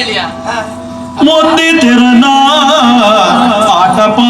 இல்லையா? முந்தி திருநா ஆட்டப்பா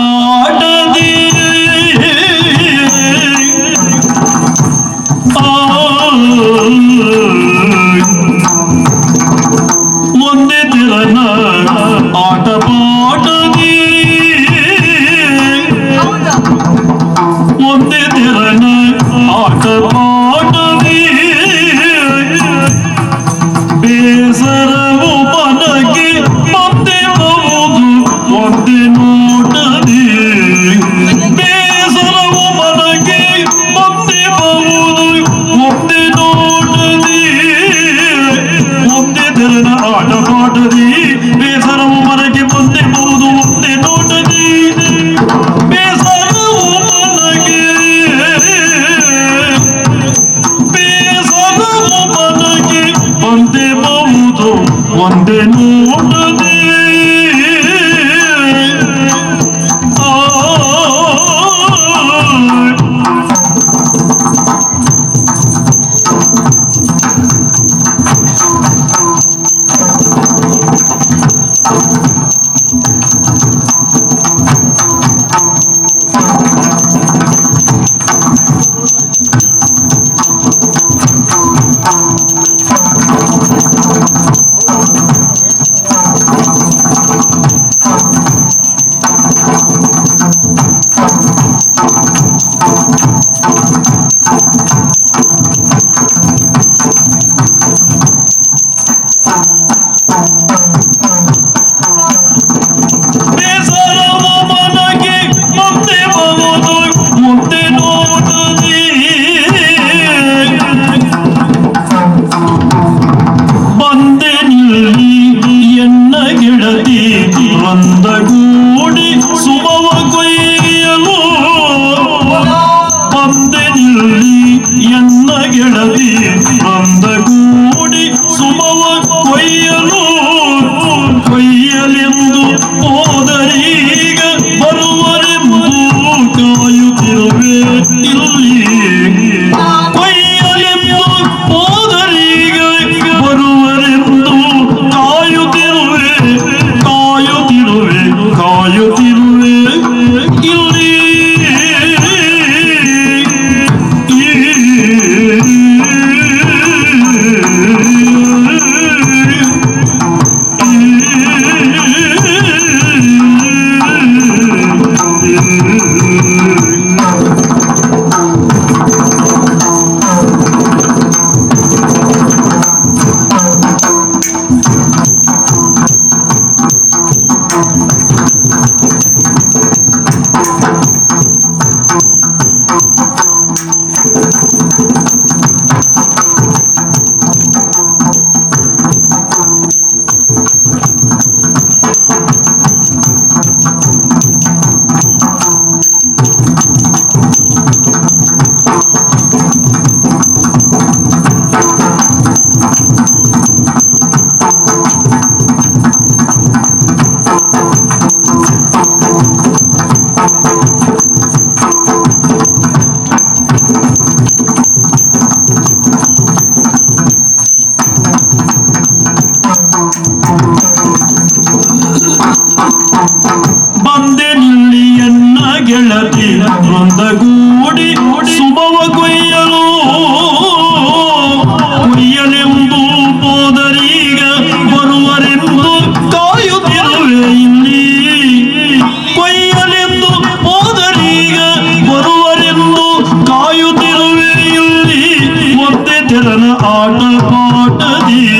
我的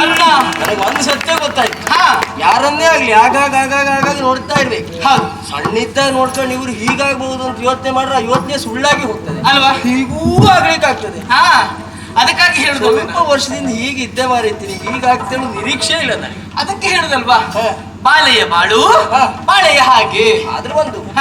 ಅಣ್ಣ ನನಗೆ ಒಂದು ಸತ್ಯ ಗೊತ್ತಾಯ್ತು. ಹಾ. ಯಾರನ್ನೇ ಆಗ್ಲಿ ಆಗಾಗ ಆಗಾಗ ಆಗಾಗ ನೋಡ್ತಾ ಇರ್ಬೇಕು. ಹಾ. ಸಣ್ಣಿದ್ದಾಗ ನೋಡ್ಕೊಂಡು ಇವ್ರು ಹೀಗಾಗ್ಬಹುದು ಅಂತ ಯೋಚನೆ ಮಾಡ್ರೆ ಆ ಯೋಚನೆ ಸುಳ್ಳಾಗಿ ಹೋಗ್ತದೆ. ಅಲ್ವಾ? ಹೀಗೂ ಆಗ್ಲಿಕ್ಕಾಗ್ತದೆ. ಹಾ. ಅದಕ್ಕಾಗಿ ಹೇಳುದು ಸ್ವಲ್ಪ ವರ್ಷದಿಂದ ಹೀಗೆ ಇದ್ದೆ ಮಾರೈತೀನಿ ಹೀಗಾಗ್ತೇನೆ ನಿರೀಕ್ಷೆ ಇಲ್ಲ ನನಗೆ. ಅದಕ್ಕೆ ಹೇಳುದಲ್ವಾ. ಬಾಳೆಯ ಬಾಳು. ಬಾಳೆಯ ಹಾಗೆ. ಆದ್ರೆ ಒಂದು.